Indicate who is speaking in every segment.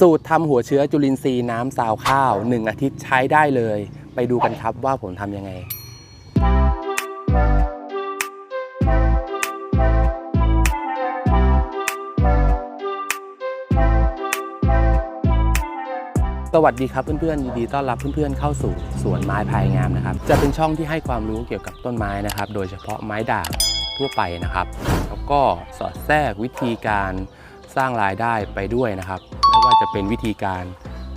Speaker 1: สูตรทำหัวเชื้อจุลินทรีย์น้ำซาวข้าว 1 อาทิตย์ใช้ได้เลย ไปดูกันครับว่าผมทำยังไง สวัสดีครับเพื่อนๆยินดีต้อนรับเพื่อนๆเข้าสู่สวนไม้พายงามนะครับ จะเป็นช่องที่ให้ความรู้เกี่ยวกับต้นไม้นะครับ โดยเฉพาะไม้ด่างทั่วไปนะครับ แล้วก็สอดแทรกวิธีการสร้างรายได้ไปด้วยนะครับ ไม่ว่าจะเป็นวิธีการ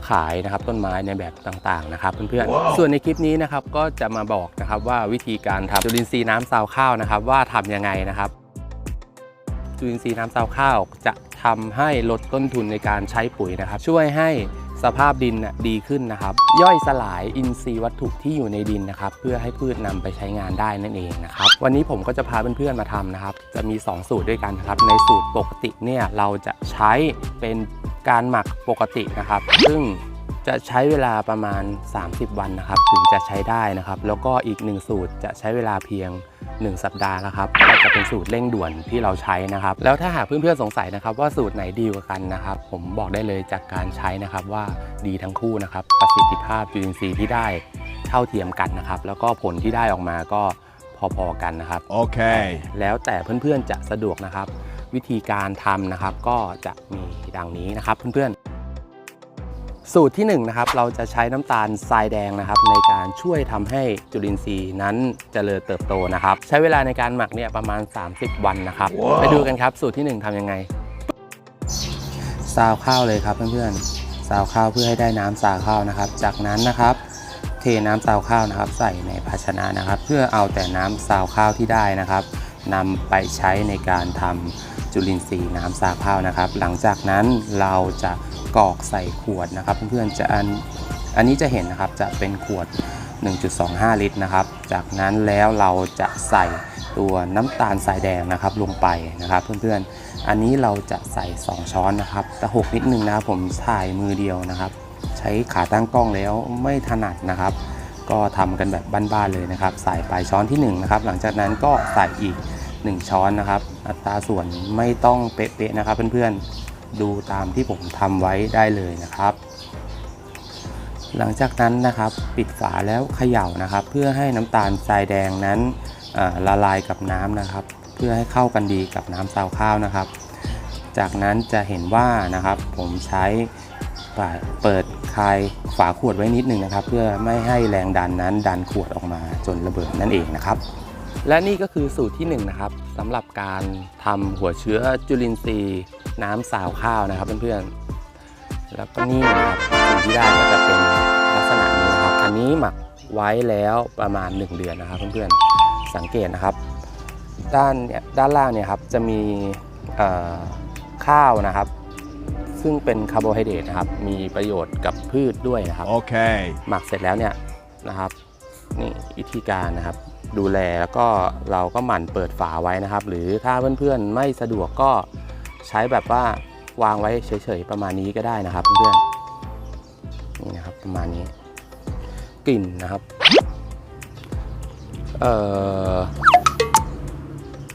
Speaker 1: ขายนะครับต้นไม้ในแบบต่างๆนะครับเพื่อนๆ ส่วนในคลิปนี้นะครับก็จะมาบอกนะครับว่าวิธีการทำจุลินทรีย์น้ำซาวข้าวนะครับ ว่าทำยังไงนะครับจุลินทรีย์น้ำซาวข้าวจะทำให้ลดต้นทุนในการใช้ปุ๋ยนะครับ ช่วยให้สภาพดินน่ะดีขึ้นนะครับ ย่อยสลายอินทรีย์วัตถุที่อยู่ในดินนะครับ เพื่อให้พืชนำไปใช้งานได้นั่นเองนะครับ วันนี้ผมก็จะพาเพื่อนๆมาทำนะครับ จะมี 2 สูตรด้วยกันนะครับ ในสูตรปกติเนี่ยเราจะใช้เป็น การหมักปกตินะครับ ซึ่งจะใช้เวลาประมาณ 30 วันนะครับ ถึงจะใช้ได้นะครับ แล้วก็อีกหนึ่งสูตรจะใช้เวลาเพียง 1 สัปดาห์นะครับก็จะเป็นสูตรเร่งด่วนที่เราใช้นะครับ แล้วถ้าหากเพื่อนๆสงสัยนะครับ ว่าสูตรไหนดีกว่ากันนะครับ ผมบอกได้เลยจากการใช้นะครับว่าดีทั้งคู่นะครับ ประสิทธิภาพจุลินทรีย์ที่ได้เท่าเทียมกันนะครับ แล้วก็ผลที่ได้ออกมาก็พอๆกันนะครับ
Speaker 2: Okay.
Speaker 1: แล้วแต่เพื่อนๆจะสะดวกนะครับ วิธีการทำนะครับ ก็จะมีดังนี้นะครับเพื่อนๆ สูตรที่1นงนะครับเราจะใช้น้ำตาลทรายแดงนะครับ ในการช่วยทำให้จุลินทรีย์นั้นเจริญเติบโตนะครับ ใช้เวลาในการหมักเนี่ยประมาณ 30 วันนะครับ
Speaker 2: ว้าว
Speaker 1: ไปดูกันครับ สูตรที่ 1ทำยังไงซาวข้าวเลยครับเพื่อนๆซาวข้าวเพื่อให้ได้น้ำซาวข้าวนะครับ จากนั้นนะครับเทน้ำซาวข้าวนะครับ ใส่ในภาชนะนะครับ เพื่อเอาแต่น้ำซาวข้าวที่ได้นะครับนำไปใช้ในการทำ จุลินทรีย์น้ำซาข้าวนะครับ หลังจากนั้นเราจะกรอกใส่ขวดนะครับ เพื่อนๆจะอันอันนี้จะเห็นนะครับจะเป็นขวด 1.25 ลิตรนะครับ จากนั้นแล้วเราจะใส่ตัวน้ำตาลทรายแดงนะครับลงไปนะครับ เพื่อนๆ อันนี้เราจะใส่ 2 ช้อนนะครับแต่หกนิดนึงนะครับผมถ่ายมือเดียวนะครับ ใช้ขาตั้งกล้องแล้วไม่ถนัดนะครับ ก็ทำกันแบบบ้านๆเลยนะครับ ใส่ไปช้อนที่1นะครับหลังจากนั้นก็ใส่อีก 1 ช้อนนะครับ อัตราส่วนไม่ต้องเป๊ะๆนะครับ เพื่อนๆดูตามที่ผมทำไว้ได้เลยนะครับ หลังจากนั้นนะครับปิดฝาแล้วเขย่านะครับ เพื่อให้น้ำตาลทรายแดงนั้นละลายกับน้ำนะครับ เพื่อให้เข้ากันดีกับน้ำซาวข้าวนะครับ จากนั้นจะเห็นว่านะครับผมใช้เปิดคลายฝาขวดไว้นิดหนึ่งนะครับ เพื่อไม่ให้แรงดันนั้นดันขวดออกมาจนระเบิดนั่นเองนะครับ และนี่ก็คือสูตรที่1นงนะครับสำหรับการทำหัวเชื้อจุลินทรีย์ น้ำสาวข้าวนะครับเพื่อนๆแล้วก็นี่นะครับสิ่งที่ได้ก็จะเป็นลักษณะนี้นะครับ อันนี้หมักไว้แล้วประมาณ 1 เดือนนะครับเพื่อนๆสังเกตนะครับ ด้านเนี่ยด้านล่างเนี่ยครับจะมีเอ่อข้าวนะครับ ซึ่งเป็นคาร์โบไฮเดรตนะครับ มีประโยชน์กับพืชด้วยนะครับ
Speaker 2: Okay.
Speaker 1: หมักเสร็จแล้วเนี่ยนะครับนี่วิธีการนะครับ ดูแลแล้วก็เราก็หมั่นเปิดฝาไว้นะครับ หรือถ้าเพื่อนๆไม่สะดวกก็ใช้แบบว่าวางไว้เฉยๆประมาณนี้ก็ได้นะครับเพื่อนๆนี่นะครับประมาณนี้ กลิ่นนะครับเอ่อ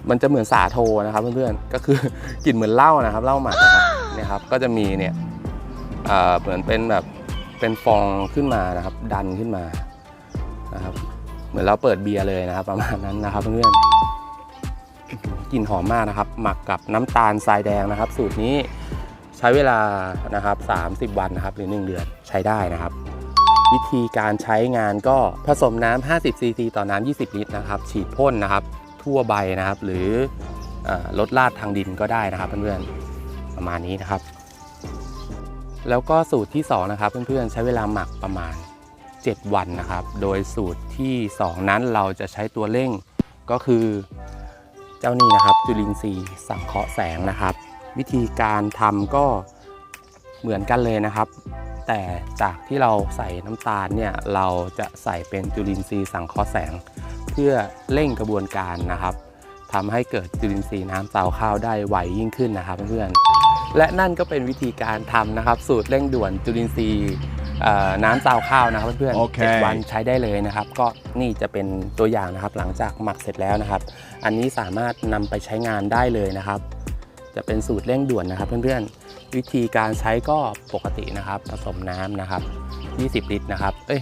Speaker 1: มันจะเหมือนสาโทนะครับเพื่อนๆก็คือกลิ่นเหมือนเหล้านะครับเหล้าหมักนะครับเนี่ยครับก็จะมีเนี่ยเอ่อเหมือนเป็นแบบเป็นฟองขึ้นมานะครับ ดันขึ้นมานะครับ เหมือนเราเปิดเบียร์เลยนะครับประมาณนั้นนะครับเพื่อนกลิ่นหอมมากนะครับ หมักกับน้ำตาลทรายแดงนะครับ สูตรนี้ใช้เวลานะครับ 30 วันนะครับหรือ 1 เดือนใช้ได้นะครับ วิธีการใช้งานก็ผสมน้ำ50 ซีซีต่อน้ำ20 ลิตรนะครับ ฉีดพ่นนะครับ ทั่วใบนะครับ หรือเออลดลาดทางดินก็ได้นะครับเพื่อนๆประมาณนี้นะครับ แล้วก็สูตรที่ 2 นะครับ เพื่อนๆใช้เวลาหมักประมาณ 7 วันนะครับ โดยสูตรที่ 2 นั้นเราจะใช้ตัวเร่งก็คือเจ้านี่นะครับ จุลินทรีย์สังเคราะห์แสงนะครับ วิธีการทำก็เหมือนกันเลยนะครับ แต่จากที่เราใส่น้ำตาลเนี่ยเราจะใส่เป็นจุลินทรีย์สังเคราะห์แสง เพื่อเร่งกระบวนการนะครับทำให้เกิดจุลินทรีย์น้ำซาวข้าวได้ไวยิ่งขึ้นนะครับเพื่อนๆและนั่นก็เป็นวิธีการทำนะครับ สูตรเร่งด่วนจุลินทรีย์ น้ำซาวข้าวนะครับเพื่อน
Speaker 2: โอ
Speaker 1: ๆ
Speaker 2: เค
Speaker 1: เจ็ดวันใช้ได้เลยนะครับ ก็นี่จะเป็นตัวอย่างนะครับ หลังจากหมักเสร็จแล้วนะครับ อันนี้สามารถนำไปใช้งานได้เลยนะครับ จะเป็นสูตรเร่งด่วนนะครับ เพื่อนๆ วิธีการใช้ก็ปกตินะครับ ผสมน้ำนะครับ 20 ลิตรนะครับ เอ้ย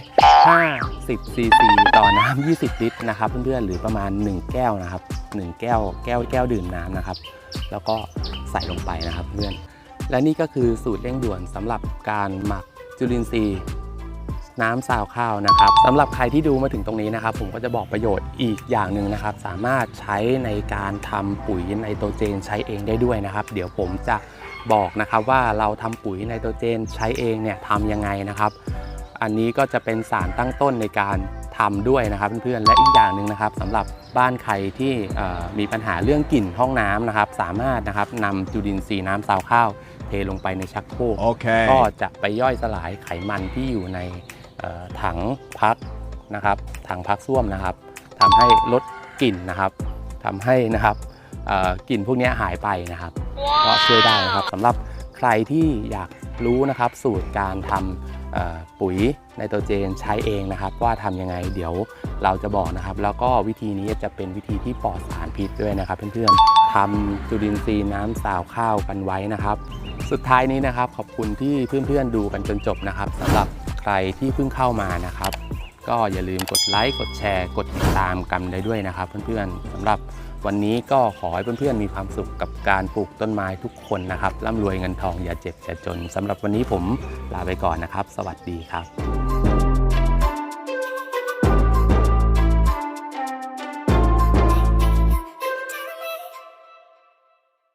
Speaker 1: 50ซีซีต่อน้ำ 20 ลิตรนะครับ เพื่อนๆ หรือประมาณ 1 แก้วนะครับ 1 แก้ว แก้วแก้วดื่มน้ำนะครับ แล้วก็ใส่ลงไปนะครับเพื่อน และนี่ก็คือสูตรเร่งด่วนสำหรับการหมัก จุลินทรีย์น้ำซาวข้าวนะครับสำหรับใครที่ดูมาถึงตรงนี้นะครับ ผมก็จะบอกประโยชน์อีกอย่างหนึ่งนะครับ สามารถใช้ในการทำปุ๋ยไนโตรเจนใช้เองได้ด้วยนะครับ เดี๋ยวผมจะบอกนะครับว่าเราทำปุ๋ยไนโตรเจนใช้เองเนี่ยทำยังไงนะครับ อันนี้ก็จะเป็นสารตั้งต้นในการทำด้วยนะครับเพื่อนๆและอีกอย่างหนึ่งนะครับสำหรับบ้านใครที่มีปัญหาเรื่องกลิ่นห้องน้ำนะครับ สามารถนะครับนำจุลินทรีย์น้ำซาวข้าว ลงไปในชักโครก
Speaker 2: Okay.
Speaker 1: ก็จะไปย่อยสลายไขมันที่อยู่ในเอ่อถังพักนะครับ ถังพักส้วมนะครับทำให้ลดกลิ่นนะครับทำให้นะครับเอ่อกลิ่นพวกนี้หายไปนะครับ ก็ช่วยได้นะครับสำหรับใครที่อยากรู้นะครับ สูตรการทำเอ่อปุ๋ยไนโตรเจนใช้เองนะครับ ว่าทำยังไงเดี๋ยวเราจะบอกนะครับ แล้วก็วิธีนี้จะเป็นวิธีที่ปลอดสารพิษด้วยนะครับ เพื่อนๆทำจุลินทรีย์น้ำสาวข้าวกันไว้นะครับ สุดท้ายนี้นะครับ ขอบคุณที่เพื่อนๆดูกันจนจบนะครับสำหรับใครที่เพิ่งเข้ามานะครับ ก็อย่าลืมกดไลค์กดแชร์กดติดตามกันได้ด้วยนะครับ เพื่อนๆสำหรับวันนี้ก็ขอให้เพื่อนๆมีความสุขกับการปลูกต้นไม้ทุกคนนะครับร่ำรวยเงินทองอย่าเจ็บอย่าจนสำหรับวันนี้ผมลาไปก่อนนะครับ สวัสดีครับ